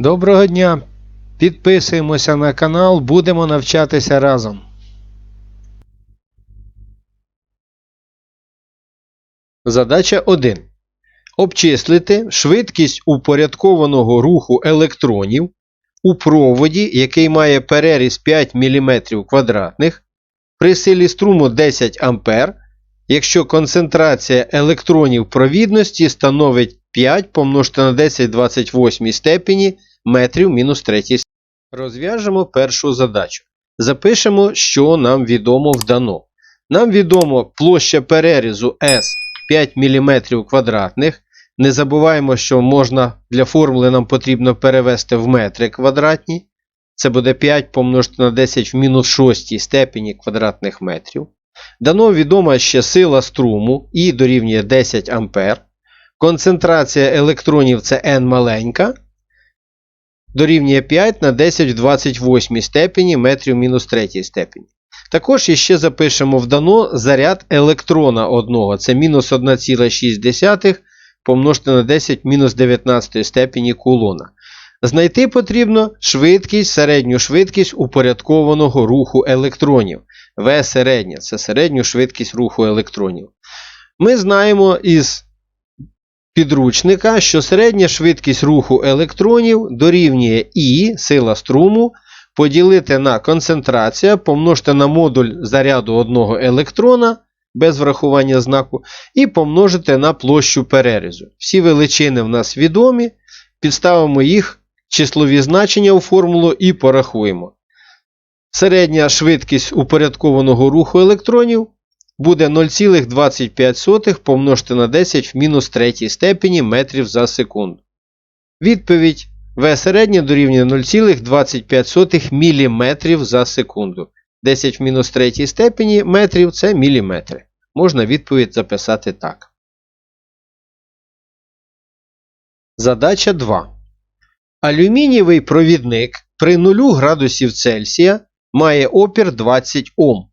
Доброго дня! Підписуємося на канал, будемо навчатися разом. Задача 1. Обчислити швидкість упорядкованого руху електронів у проводі, який має переріз 5 мм квадратних при силі струму 10 А, якщо концентрація електронів провідності становить 5 помножити на 10 28 степені метрів мінус 3 степені. Розв'яжемо першу задачу. Запишемо, що нам відомо вдано. Нам відомо площа перерізу S 5 мм квадратних. Не забуваємо, що можна для формули нам потрібно перевести в метри квадратні. Це буде 5 помножити на 10 в мінус 6 степені квадратних метрів. Дано відома ще сила струму І дорівнює 10 А. Концентрація електронів це n маленька. Дорівнює 5 на 10 в 28 степені метрів мінус 3 степені. Також іще запишемо вдано заряд електрона одного. Це мінус 1,6 помножити на 10 мінус 19 степені кулона. Знайти потрібно швидкість, середню швидкість упорядкованого руху електронів. В середня це середню швидкість руху електронів. Ми знаємо із підручника, що середня швидкість руху електронів дорівнює І, сила струму, поділити на концентрація, помножити на модуль заряду одного електрона без врахування знаку, і помножити на площу перерізу. Всі величини в нас відомі. Підставимо їх числові значення у формулу і порахуємо. Середня швидкість упорядкованого руху електронів буде 0,25 помножити на 10 в мінус 3 степені метрів за секунду. Відповідь В середня дорівнює 0,25 мм за секунду. 10 в мінус 3 степені метрів це міліметри. Можна відповідь записати так. Задача 2. Алюмінієвий провідник при 0 градусів Цельсія має опір 20 Ом.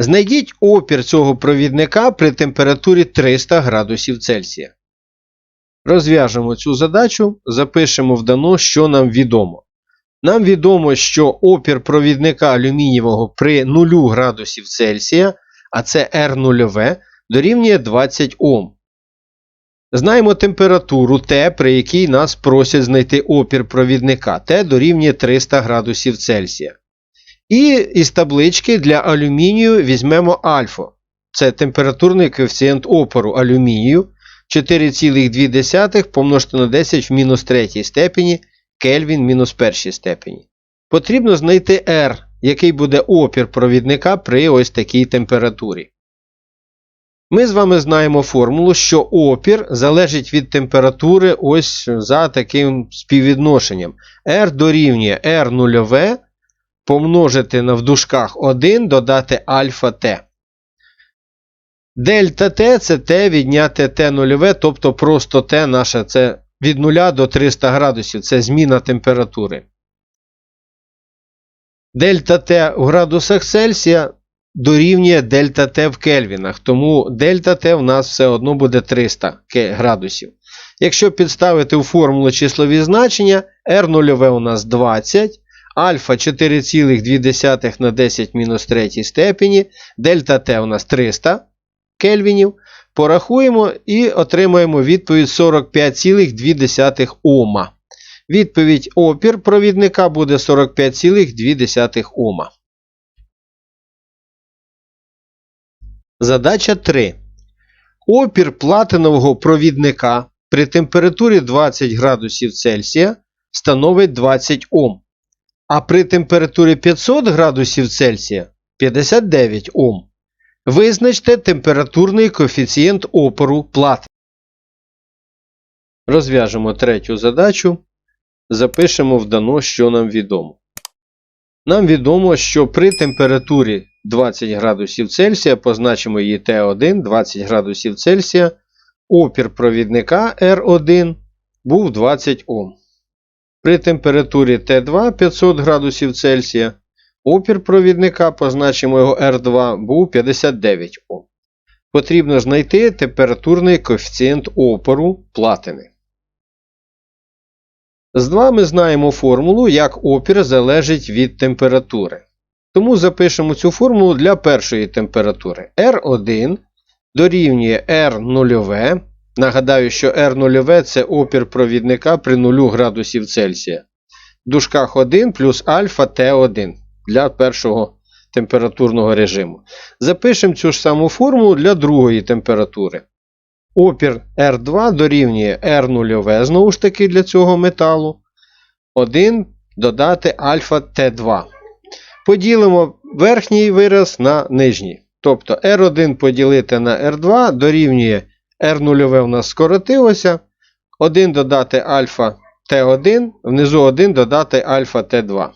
Знайдіть опір цього провідника при температурі 300 градусів Цельсія. Розв'яжемо цю задачу, запишемо вдано, що нам відомо. Нам відомо, що опір провідника алюмінієвого при 0 градусів Цельсія, а це R0, дорівнює 20 Ом. Знаємо температуру Т, при якій нас просять знайти опір провідника. Т дорівнює 300 градусів Цельсія. І із таблички для алюмінію візьмемо альфа. Це температурний коефіцієнт опору алюмінію 4,2 помножити на 10 в мінус 3 степені Кельвін мінус 1 степені. Потрібно знайти R, який буде опір провідника при ось такій температурі. Ми з вами знаємо формулу, що опір залежить від температури ось за таким співвідношенням. R дорівнює R0 помножити на в дужках 1 додати альфа Т. Дельта Т це Т відняти Т нульове, тобто просто Т наше це від 0 до 300 градусів. Це зміна температури. Дельта Т у градусах Цельсія дорівнює дельта Т в Кельвінах. Тому дельта Т в нас все одно буде 300 градусів. Якщо підставити у формулу числові значення, R0 у нас 20, альфа 4,2 на 10 мінус 3 степені, дельта Т у нас 300 кельвінів. Порахуємо і отримаємо відповідь 45,2 Ома. Відповідь опір провідника буде 45,2 Ома. Задача 3. Опір платинового провідника при температурі 20 градусів Цельсія становить 20 Ом. А при температурі 500 градусів Цельсія 59 Ом. Визначте температурний коефіцієнт опору плати. Розв'яжемо третю задачу. Запишемо вдано, що нам відомо. Нам відомо, що при температурі 20 градусів Цельсія, позначимо її Т1 20 градусів Цельсія, опір провідника R1 був 20 Ом. При температурі Т2 500 градусів Цельсія опір провідника, позначимо його R2, був 59 Ом. Потрібно знайти температурний коефіцієнт опору платини. З 2 ми знаємо формулу, як опір залежить від температури. Тому запишемо цю формулу для першої температури. R1 дорівнює R0. Нагадаю, що R0 це опір провідника при 0 градусів Цельсія. Дужках 1 плюс альфа Т1 для першого температурного режиму. Запишемо цю ж саму формулу для другої температури. Опір R2 дорівнює R0 знову ж таки для цього металу. 1 додати альфа Т2. Поділимо верхній вираз на нижній. Тобто R1 поділити на R2 дорівнює R0 у нас скоротилося. 1 додати альфа Т1, внизу 1 додати альфа Т2.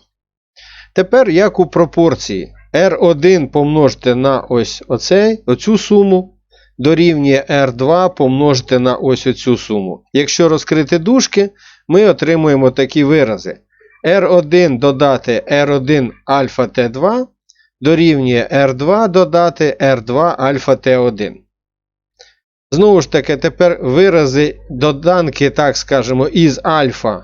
Тепер як у пропорції. R1 помножити на ось оцей, оцю суму, дорівнює R2 помножити на ось оцю суму. Якщо розкрити дужки, ми отримуємо такі вирази. R1 додати R1 альфа Т2 дорівнює R2 додати R2 альфа Т1. Знову ж таки, тепер вирази доданки, так скажемо, із альфа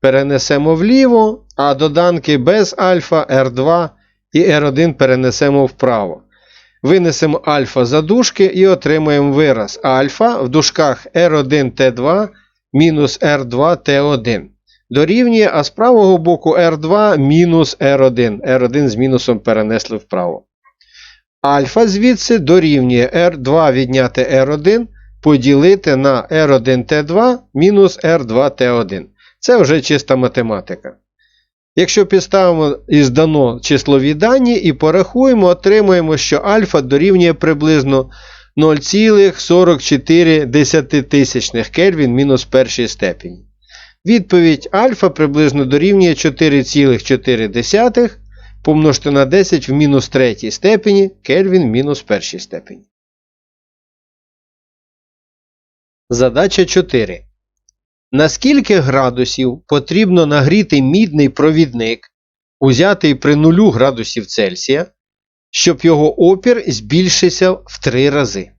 перенесемо вліво, а доданки без альфа R2 і R1 перенесемо вправо. Винесемо альфа за дужки і отримаємо вираз альфа в дужках R1T2 мінус R2T1. Дорівнює, а з правого боку R2 мінус R1. R1 з мінусом перенесли вправо. Альфа звідси дорівнює R2 відняти R1 поділити на R1T2 мінус R2T1. Це вже чиста математика. Якщо підставимо із дано числові дані і порахуємо, отримаємо, що альфа дорівнює приблизно 0,44 Кельвін мінус першій степені. Відповідь альфа приблизно дорівнює 4,4 помножити на 10 в мінус третій степені Кельвін мінус першій степені. Задача 4. На скільки градусів потрібно нагріти мідний провідник, узятий при 0 градусів Цельсія, щоб його опір збільшився в 3 рази?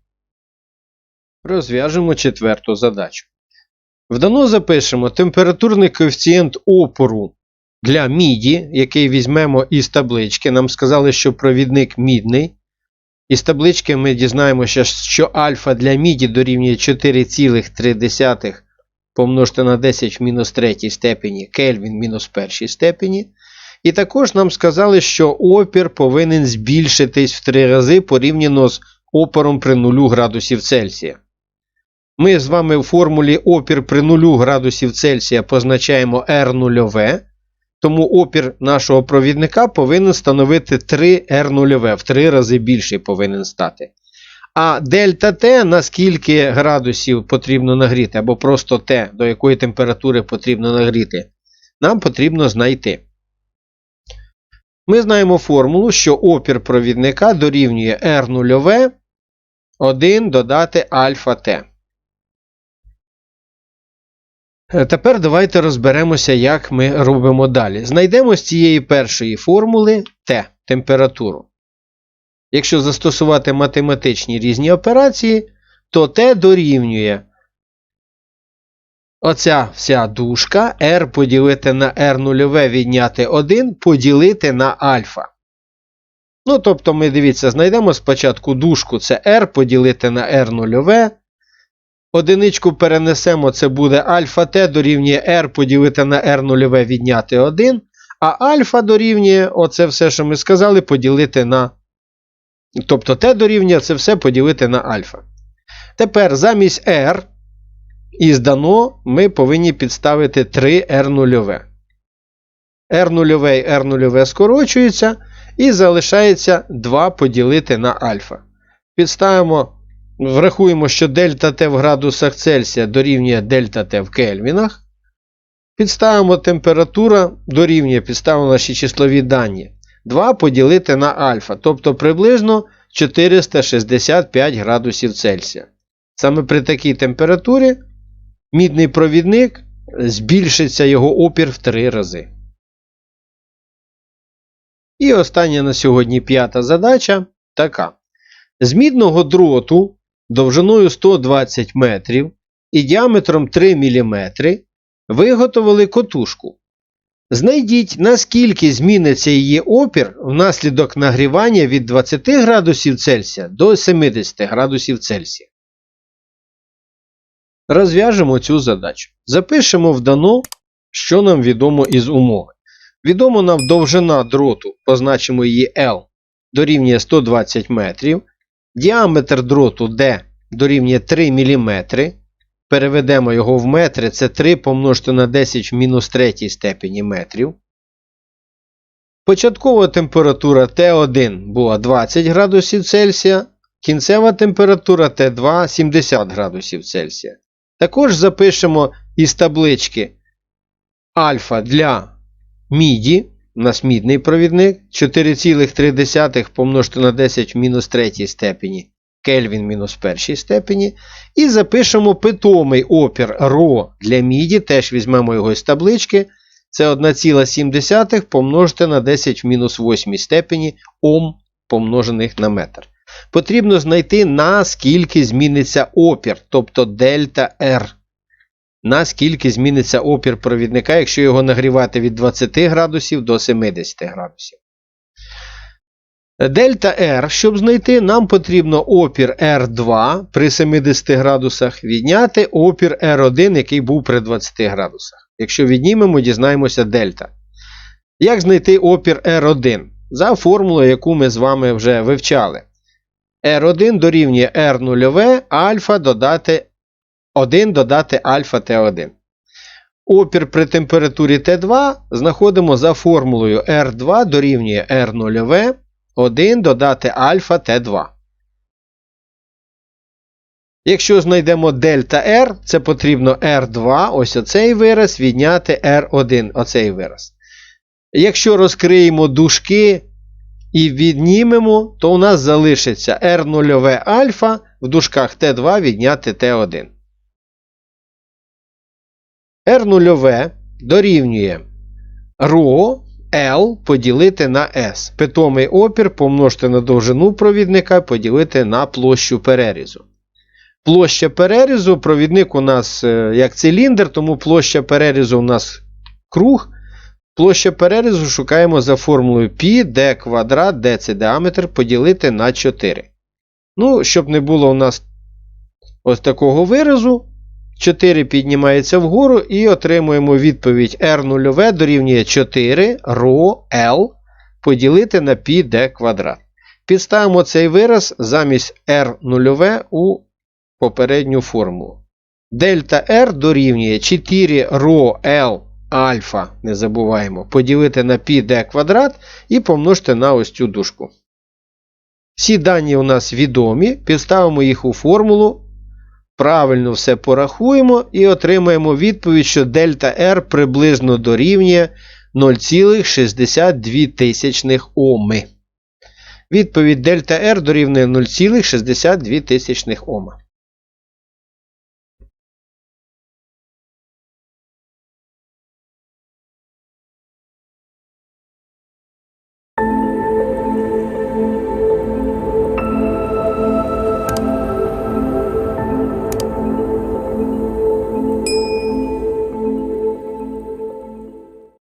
Розв'яжемо четверту задачу. Вдано запишемо температурний коефіцієнт опору для міді, який візьмемо із таблички. Нам сказали, що провідник мідний. Із таблички ми дізнаємося, що альфа для міді дорівнює 4,3 помножити на 10 в мінус 3 степені Кельвін мінус першій степені. І також нам сказали, що опір повинен збільшитись в 3 рази порівняно з опором при 0 градусів Цельсія. Ми з вами в формулі опір при 0 градусів Цельсія позначаємо R0, тому опір нашого провідника повинен становити 3 R0, в 3 рази більший повинен стати. А дельта Т, на скільки градусів потрібно нагріти, або просто Т, до якої температури потрібно нагріти, нам потрібно знайти. Ми знаємо формулу, що опір провідника дорівнює R0 1 додати альфа Т. Тепер давайте розберемося, як ми робимо далі. Знайдемо з цієї першої формули Т температуру. Якщо застосувати математичні різні операції, то Т дорівнює оця вся дужка R поділити на R0 відняти 1 поділити на альфа. Ну, тобто, ми дивіться, знайдемо спочатку дужку це R поділити на R0. Одиничку перенесемо, це буде альфа Т дорівнює R поділити на R0 відняти 1. А альфа дорівнює, оце все, що ми сказали, поділити на. Тобто Т дорівнює це все поділити на альфа. Тепер замість R із дано ми повинні підставити 3 R0. R0 і R0 скорочується. І залишається 2 поділити на альфа. Підставимо. Врахуємо, що дельта Т в градусах Цельсія дорівнює дельта Т в кельвінах. Підставимо температура дорівнює, підставимо наші числові дані. 2 поділити на альфа, тобто приблизно 465 градусів Цельсія. Саме при такій температурі мідний провідник збільшиться його опір в 3 рази. І остання на сьогодні п'ята задача така. З мідного дроту довжиною 120 метрів і діаметром 3 мм Виготовили котушку. Знайдіть, наскільки зміниться її опір внаслідок нагрівання від 20 градусів Цельсія до 70 градусів Цельсія. Розв'яжемо цю задачу. Запишемо в дано, що нам відомо із умови. Відомо нам довжина дроту, позначимо її L, дорівнює 120 метрів. Діаметр дроту D дорівнює 3 мм. Переведемо його в метри, це 3 помножити на 10 в мінус 3 степені метрів. Початкова температура Т1 була 20 градусів Цельсія, кінцева температура Т2 70 градусів Цельсія. Також запишемо із таблички альфа для міді, у нас мідний провідник, 4,3 помножити на 10 в мінус 3 степені. Кельвін мінус першій степені. І запишемо питомий опір ρ для міді, теж візьмемо його із таблички. Це 1,7 помножити на 10 в мінус 8 степені Ом помножених на метр. Потрібно знайти, наскільки зміниться опір, тобто дельта R. Наскільки зміниться опір провідника, якщо його нагрівати від 20 градусів до 70 градусів. Дельта R, щоб знайти, нам потрібно опір R2 при 70 градусах відняти опір R1, який був при 20 градусах. Якщо віднімемо, дізнаємося дельта. Як знайти опір R1? За формулою, яку ми з вами вже вивчали. R1 дорівнює R0 альфа додати 1 додати альфа Т1. Опір при температурі Т2 знаходимо за формулою R2 дорівнює R0 1 додати альфа Т2. Якщо знайдемо дельта R, це потрібно R2, ось оцей вираз, відняти R1, оцей вираз. Якщо розкриємо дужки і віднімемо, то у нас залишиться R0 альфа в дужках Т2 відняти Т1. R0 дорівнює ρ L поділити на S. Питомий опір помножити на довжину провідника поділити на площу перерізу. Площа перерізу, провідник у нас е, як циліндр, тому площа перерізу у нас круг. Площа перерізу шукаємо за формулою π, d квадрат, d це діаметр, поділити на 4. Ну, щоб не було у нас ось такого виразу, 4 піднімається вгору і отримуємо відповідь R0 дорівнює 4 ρ L поділити на πd квадрат. Підставимо цей вираз замість R0 у попередню формулу. Дельта R дорівнює 4 ρ L альфа, не забуваємо, поділити на πd квадрат і помножити на ось цю дужку. Всі дані у нас відомі, підставимо їх у формулу. Правильно все порахуємо і отримаємо відповідь, що дельта R приблизно дорівнює 0,62 Оми. Відповідь дельта R дорівнює 0,62 Ома.